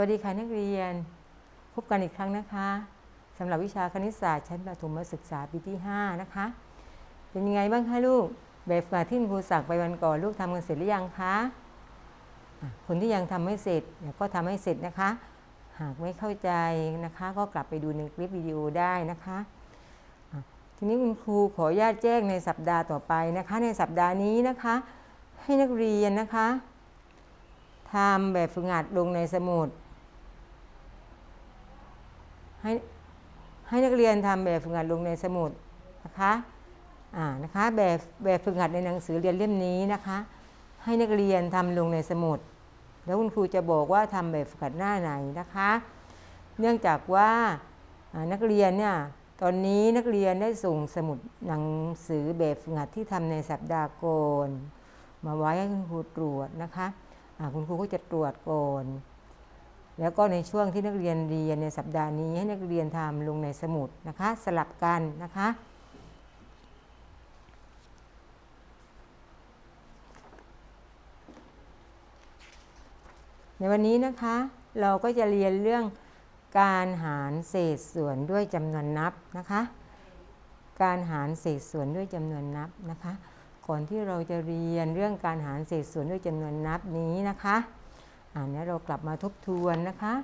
วัสดีค่ะนักเรียน พบกันอีกครั้งนะคะสำหรับวิชาคณิตศาสตร์ชั้นประถมศึกษาปีที่ 5 นะคะ เป็นยังไงบ้างคะลูก แบบฝึกหัดที่ครูสั่งไปวันก่อนลูกทำกันเสร็จหรือยังคะคนที่ยังทำไม่เสร็จเดี๋ยวก็ทำให้เสร็จนะคะ หากไม่เข้าใจนะคะ ก็กลับไปดูในคลิปวิดีโอได้นะคะอะทีนี้คุณครูขออนุญาตแจ้งในสัปดาห์ต่อไปนะคะ ในสัปดาห์นี้นะคะ ให้นักเรียนนะคะทำแบบฝึกหัดลงในสมุด ให้ให้นักเรียนทำแบบฝึกหัดลงในสมุดนะคะอ่านะคะแบบแบบฝึกหัดในหนังสือเรียนเล่มนี้นะคะ ให้นักเรียนทำลงในสมุด แล้วคุณครูจะบอกว่าทำแบบฝึกหัดหน้าไหนนะคะ เนื่องจากว่านักเรียนเนี่ยตอนนี้นักเรียนได้ส่งสมุดหนังสือแบบฝึกหัดที่ทำในสัปดาห์ก่อนมาไว้ให้คุณครูตรวจนะคะคุณครูก็จะตรวจก่อน แล้วก็ในช่วงที่นักเรียนเรียนในสัปดาห์นี้ให้นักเรียนทำลงในสมุดนะคะ สลับกันนะคะ ในวันนี้นะคะเราก็จะเรียนเรื่องการหารเศษส่วนด้วยจำนวนนับนะคะ การหารเศษส่วนด้วยจำนวนนับนะคะ ก่อนที่เราจะเรียนเรื่องการหารเศษส่วนด้วยจำนวนนับนี้นะคะ อ่านี้เรากลับมาทบทวนนะคะ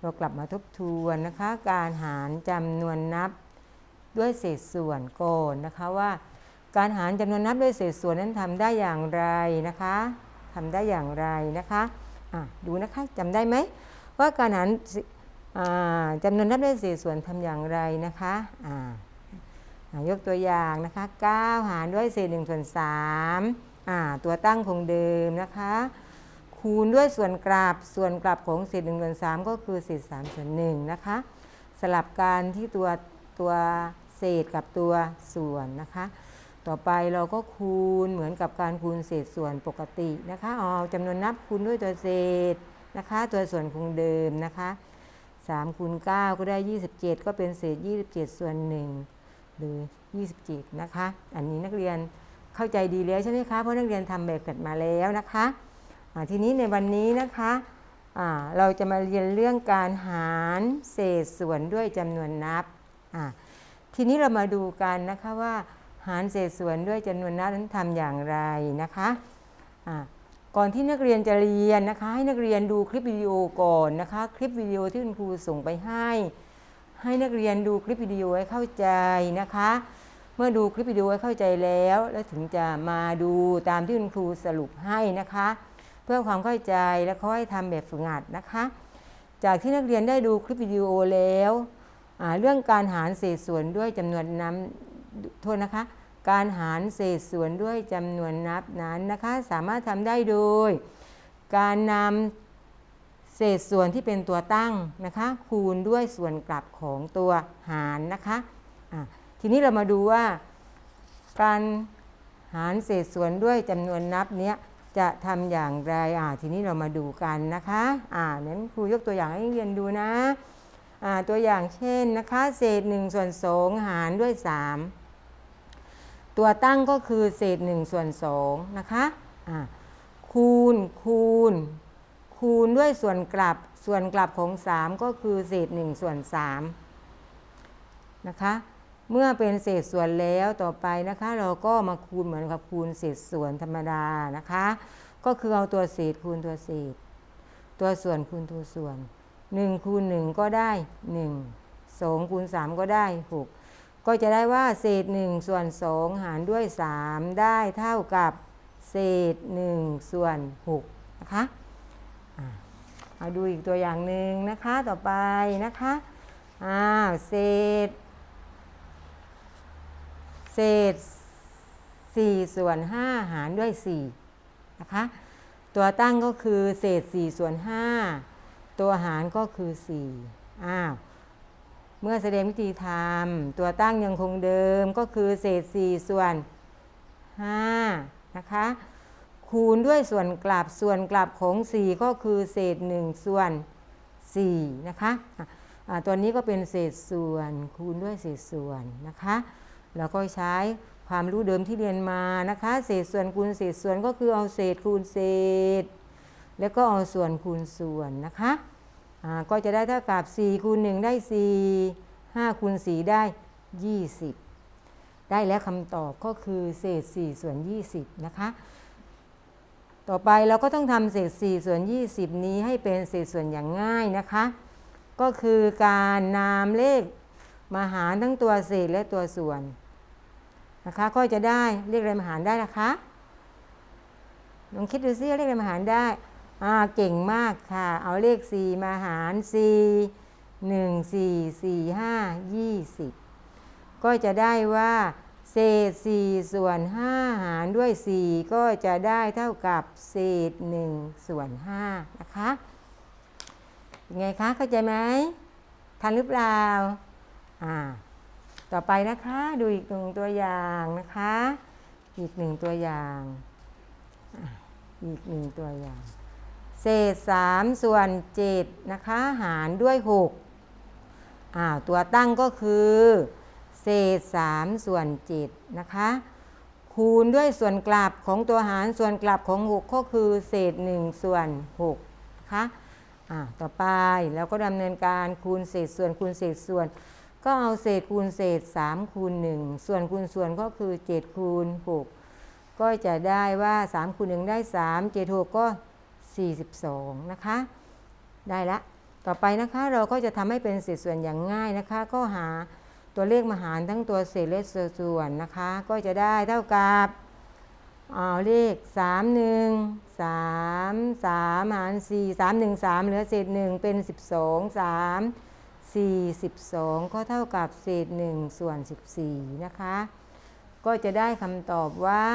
เรากลับมาทบทวนนะคะ การหารจำนวนนับด้วยเศษส่วนก่อนนะคะว่า การหารจำนวนนับด้วยเศษส่วนนั้นทำได้อย่างไรนะคะทำได้อย่างไรนะคะะดูนะคะจำได้ไหมว่าการหารสิอ่าจำนวนนับด้วยเศษส่วนทำอย่างไรนะคะอ่าอะยกตัวอย่างนะคะ9หารด้วยเศษ1ส่วน3ตัวตั้งคงเดิมนะคะ คูณด้วยส่วนกลับส่วนกลับของเศษ1ส่วน3ก็คือเศษ3ส่วน1นะคะ สลับกันที่ตัวตัวเศษกับตัวส่วนนะคะ ต่อไปเราก็คูณเหมือนกับการคูณเศษส่วนปกตินะคะเอาจำนวนนับคูณด้วยตัวเศษนะคะ ตัวส่วนคงเดิมนะคะ3คูณ9ก็ได้ 27 ก็เป็นเศษ 27 ส่วน1หรือ 27 นะคะ อันนี้นักเรียนเข้าใจดีแล้วใช่ไหมคะ เพราะนักเรียนทำแบบฝึกมาแล้วนะคะ ทีนี้ในวันนี้นะคะเราจะมาเรียนเรื่องการหารเศษส่วนด้วยจำนวนนับ ทีนี้เรามาดูกันนะคะว่า หารเศษส่วนด้วยจำนวนนับนั้นทำอย่างไรนะคะก่อนที่นักเรียนจะเรียนนะคะ ให้นักเรียนดูคลิปวิดีโอก่อนนะคะ คลิปวิดีโอที่คุณครูส่งไปให้ ให้นักเรียนดูคลิปวิดีโอให้เข้าใจนะคะ เมื่อดูคลิปวิดีโอให้เข้าใจแล้ว แล้วถึงจะมาดูตามที่คุณครูสรุปให้นะคะ พื่อความเข้าใจและเขาให้ทำแบบฝึกหัดนะคะ จากที่นักเรียนได้ดูคลิปวิดีโอแล้วเรื่องการหารเศษส่วนด้วยจำนวนนับโทษนะคะ การหารเศษส่วนด้วยจำนวนนับนั้นนะคะ สามารถทำได้โดย การนำเศษส่วนที่เป็นตัวตั้งนะคะ คูณด้วยส่วนกลับของตัวหารนะคะะทีนี้เรามาดูว่า การหารเศษส่วนด้วยจำนวนนับเนี้ย จะทำอย่างไรอ่าทีนี้เรามาดูกันนะคะอ่านั้นครูยกตัวอย่างให้เรียนดูนะอ่าตัวอย่างเช่นนะคะ เศษ1ส่วน2หารด้วย 3 ตัวตั้งก็คือเศษ1ส่วน2นะคะอ่าคูณคูณ คูณด้วยส่วนกลับส่วนกลับของ 3 ก็คือเศษ1ส่วน3นะคะ เมื่อเป็นเศษส่วนแล้วต่อไปนะคะ เราก็มาคูณเหมือนกับคูณเศษส่วนธรรมดานะคะ ก็คือเอาตัวเศษคูณตัวเศษ ตัวส่วนคูณตัวส่วน1คูณ1ก็ได้ 1 2คูณ3ก็ได้ 6 ก็จะได้ว่าเศษ 1 ส่วน 2 หารด้วย 3 ได้เท่ากับเศษ 1 ส่วน6นะคะมาดูอีกตัวอย่างหนึ่งนะคะต่อไปนะคะอ้าวเศษ เศษ4ส่วน5หารด้วย4นะคะ ตัวตั้งก็คือเศษ4ส่วน5ตัวหารก็คือ4อ้าว เมื่อแสดงวิธีทำตัวตั้งยังคงเดิมก็คือเศษ4ส่วน5นะคะ คูณด้วยส่วนกลับส่วนกลับของ 4 ก็คือเศษ 1 ส่วน4นะคะะตัวนี้ก็เป็นเศษส่วนคูณด้วยเศษส่วนนะคะ แล้วก็ใช้ความรู้เดิมที่เรียนมานะคะ เศษส่วนคูณเศษส่วนก็คือเอาเศษคูณเศษ แล้วก็เอาส่วนคูณส่วนนะคะก็จะได้เท่ากับ4คูณ1ได้ 4 5คูณ4ได้ 20 ได้แล้วคำตอบก็คือเศษ 4 ส่วน 20 นะคะ ต่อไปเราก็ต้องทำเศษ 4 ส่วน 20 นี้ให้เป็นเศษส่วนอย่างง่ายนะคะ ก็คือการนามเลข มาหารทั้งตัวเศษและตัวส่วนนะคะ ก็จะได้เลขอะไรมาหารได้นะคะลองคิดดูซิว่าเลขอะไรมาหารได้อ่าเก่งมากค่ะ เอาเลข 4 มาหาร 4 1 4 4 5 20 ก็จะได้ว่า เศษ 4 ส่วน 5 หารด้วย 4 ก็จะได้เท่ากับเศษ 1 ส่วน 5 นะคะ เป็นไงคะ เข้าใจไหม ทันหรือเปล่า อ่าต่อไปนะคะดูอีกหนึ่งตัวอย่างนะคะ อีกหนึ่งตัวอย่าง อีกหนึ่งตัวอย่าง เศษ3ส่วน7นะคะหารด้วย6อ่าตัวตั้งก็คือ เศษ3ส่วน7นะคะ คูณด้วยส่วนกลับของตัวหารส่วนกลับของ6ก็คือ เศษ1ส่วน6นะคะอ่าต่อไปเราก็ดำเนินการคูณเศษส่วนคูณเศษส่วน ก็เอาเศษคูณเศษ 3 คูณ 1 ส่วนคูณส่วนก็คือ 7 คูณ 6 ก็จะได้ว่า 3 คูณ 1 ได้ 3 7 6 ก็ 42 นะคะ ได้ละ ต่อไปนะคะเราก็จะทำให้เป็นเศษส่วนอย่างง่ายนะคะ ก็หาตัวเลขมาหารทั้งตัวเศษและตัวส่วนนะคะ ก็จะได้เท่ากับเอาเลข 3 1 3 3 หาร 4 3 1 3 เหลือเศษ 1 เป็น 12 3 42 ก็เท่ากับเศษ 1 ส่วน 14 นะคะ ก็จะได้คำตอบว่า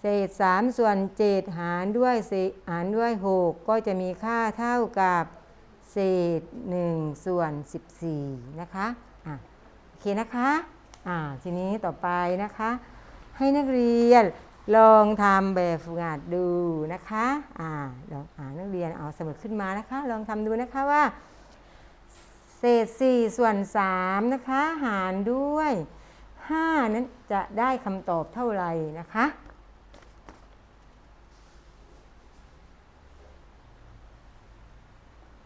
เศษ 3 ส่วน 7 หารด้วยเศษหารด้วย 6 ก็จะมีค่าเท่ากับเศษ 1 ส่วน 14 นะคะอะโอเคนะคะอ่าทีนี้ต่อไปนะคะ ให้นักเรียนลองทำแบบฝึกหัดดูนะคะอ่าลองอ่านักเรียนเอาสมุดขึ้นมานะคะ ลองทำดูนะคะว่า ศษ4ส่วน3นะคะ หารด้วย 5 นั้นจะได้คำตอบเท่าไหร่นะคะ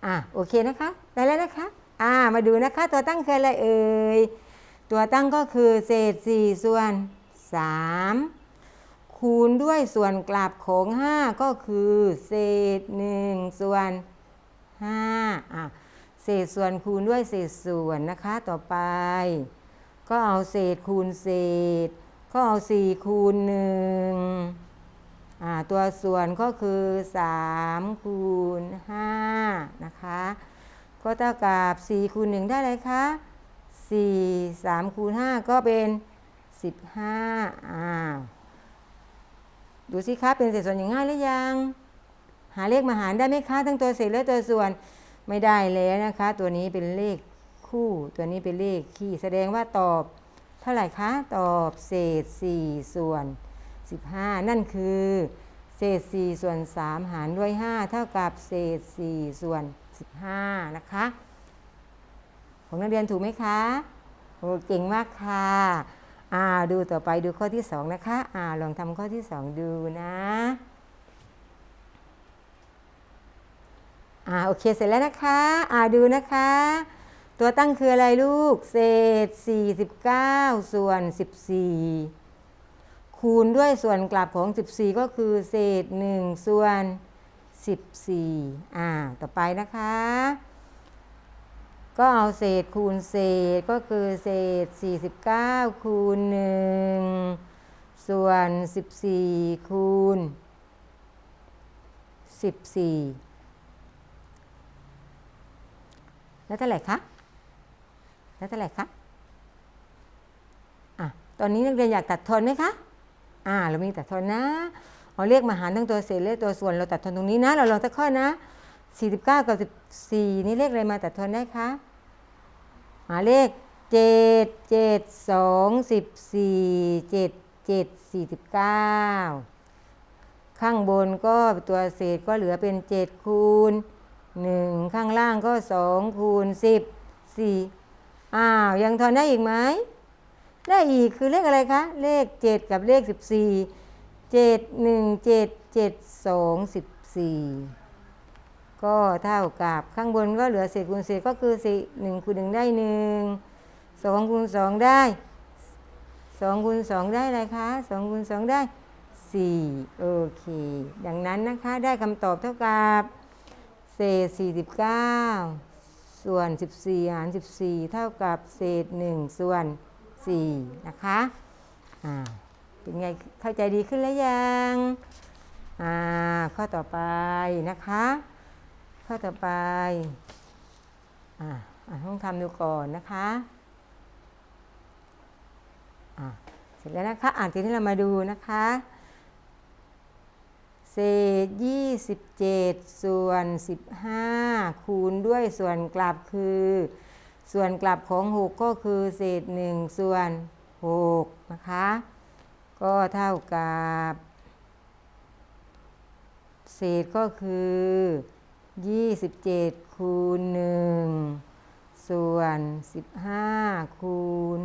อะโอเคนะคะ ได้แล้วนะคะ อ่ามาดูนะคะ ตัวตั้งคืออะไรเอ่ย ตัวตั้งก็คือเศษ4ส่วน 3 คูณด้วยส่วนกลับของ 5 ก็คือ เศษ1ส่วน5อะ ศษส่วนคูณด้วยเศษส่วนนะคะต่อไป ก็เอาเศษคูณเศษ ก็เอา4คูณ1อ่าตัวส่วนก็คือ3คูณ5นะคะก็เท่ากับ4คูณ1ได้เลยคะ4 3คูณ5ก็เป็น15อ่าดูสิคะเป็นเศษส่วนอย่างง่ายหรือยัง หาเลขมาหารได้ไหมคะ ทั้งตัวเศษและตัวส่วน ไม่ได้แล้วนะคะ ตัวนี้เป็นเลขคู่ตัวนี้เป็นเลขคี่แสดงว่าตอบเท่าไหร่คะตอบเศษ 4 ส่วน 15 นั่นคือ เศษ 4 ส่วน 3 หารด้วย 5 เท่ากับเศษ 4 ส่วน 15 นะคะ ของนักเรียนถูกไหมคะโอ้เก่งมากค่ะอ่าดูต่อไปดูข้อที่ 2 นะคะอ่าลองทำข้อที่ 2 ดูนะ อ่าโอเคเสร็จแล้วนะคะอ่าดูนะคะ ตัวตั้งคืออะไรลูก เศษ 49 ส่วน 14 คูณด้วยส่วนกลับของ 14 ก็คือเศษ 1 ส่วน 14อ่าต่อไปนะคะ ก็เอาเศษคูณเศษก็คือเศษ 49 คูณ 1 ส่วน 14 คูณ 14 แล้วเท่าไหร่คะ แล้วเท่าไหร่คะ อะ ตอนนี้นักเรียนอยากตัดทอนไหมคะ อ่า เรามีตัดทอนนะเอาเลขมาหารทั้งตัวเศษและตัวส่วนเราตัดทอนตรงนี้นะ เราลองสักข้อนะ 49 กับ 14 นี่เลขอะไรมาตัดทอนได้คะ หาเลข 7 7 2 14 7 7 49 ข้างบนก็ตัวเศษก็เหลือเป็น 7 คูณ 1ข้างล่างก็2คูณ10 4อ้าว ยังทอนได้อีกไหม ได้อีกคือเลขอะไรคะ เลข7กับเลข14 7 1 7 7 2 14ก็เท่ากับข้างบนก็เหลือเศษคูณเศษก็คือสี่หนึ่งคูณหนึ่งได้หนึ่งสองคูณสองได้สองคูณสองได้อะไรคะสองคูณสองได้สี่โอเค ดังนั้นนะคะได้คำตอบเท่ากับ เศษสี่สิบเก้าส่วนสิบสี่หารสิบสี่เท่ากับเศษหนึ่งส่วนสี่นะคะอ่าเป็นไงเข้าใจดีขึ้นแล้วยังอ่าข้อต่อไปนะคะ ข้อต่อไปอ่าอ่าต้องทำดูก่อนนะคะอ่าเสร็จแล้วนะคะ อ่านทีนี้เรามาดูนะคะ เศษ 27 ส่วน 15 คูณด้วยส่วนกลับคือ ส่วนกลับของ 6 ก็คือเศษ 1 ส่วน 6 นะคะ ก็เท่ากับ เศษก็คือ 27 คูณ 1 ส่วน 15 คูณ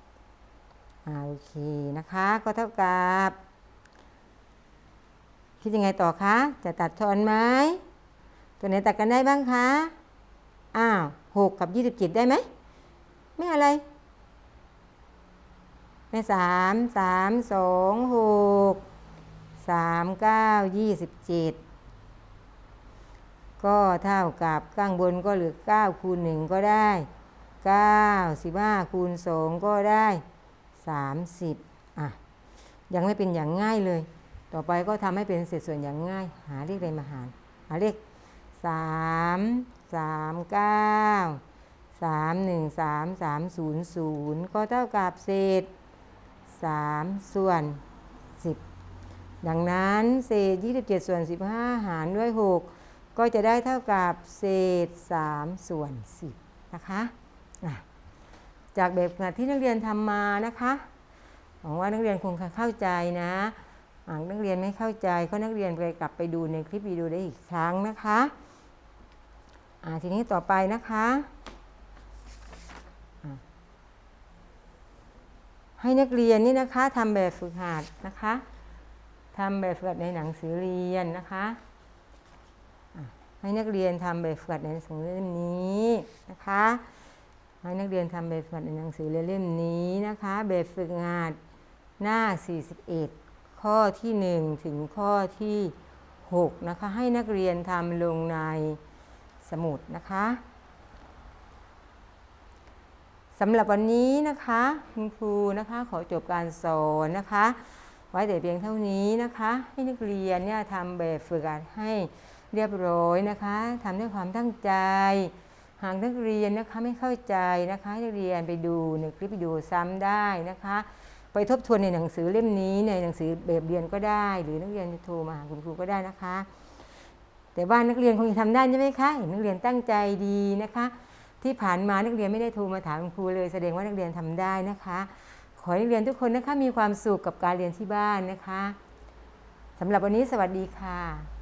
6อ่าโอเคนะคะ ก็เท่ากับ คิดยังไงต่อคะ จะตัดทอนไหมตัวไหนตัดกันได้บ้างคะ อ้าว6กับ27ได้ไหม ไม่อะไร ไม่สามสามสองหกสามเก้ายี่สิบเจ็ดก็เท่ากับข้างบนก็เหลือ9คูณ1ก็ได้9 15คูณ2ก็ได้30อะ ยังไม่เป็นอย่างง่ายเลย ต่อไปก็ทำให้เป็นเศษส่วนอย่างง่าย หาเลขอะไรมาหารหาเลข3 3 9 3 1 3 3 0 0ก็เท่ากับเศษ3ส่วน10ดังนั้นเศษ27ส่วน15หารด้วย6ก็จะได้เท่ากับเศษ3ส่วน10นะคะะจากแบบที่นักเรียนทำมานะคะหวังว่านักเรียนคงเข้าใจนะ หากนักเรียนไม่เข้าใจก็นักเรียนไปกลับไปดูในคลิปวิดีโอได้อีกครั้งนะคะอะทีนี้ต่อไปนะคะให้นักเรียนนี่นะคะทำแบบฝึกหัดนะคะทำแบบฝึกหัดในหนังสือเรียนนะคะอะให้นักเรียนทำแบบฝึกหัดในหนังสือเล่มนี้นะคะให้นักเรียนทำแบบฝึกหัดในหนังสือเล่มนี้นะคะแบบฝึกหัดหน้า 41 ข้อที่ 1 ถึงข้อที่ 6 นะคะ ให้นักเรียนทำลงในสมุดนะคะสำหรับวันนี้นะคะคุณครูนะคะขอจบการสอนนะคะ ไว้แต่เพียงเท่านี้นะคะ ให้นักเรียนเนี่ยทำแบบฝึกหัดให้เรียบร้อยนะคะทำด้วยความตั้งใจ หากนักเรียนนะคะไม่เข้าใจนะคะให้นักเรียนไปดูในคลิปวิดีโอซ้ำได้นะคะ ไปทบทวนในหนังสือเล่มนี้ในหนังสือแบบเรียนก็ได้ หรือนักเรียนจะโทรมาหาคุณครูก็ได้นะคะ แต่ว่านักเรียนคงจะทำได้ใช่ไหมคะเห็นนักเรียนตั้งใจดีนะคะ ที่ผ่านมานักเรียนไม่ได้โทรมาถามคุณครูเลย แสดงว่านักเรียนทำได้นะคะ ขอให้นักเรียนทุกคนนะคะมีความสุขกับการเรียนที่บ้านนะคะสำหรับวันนี้สวัสดีค่ะ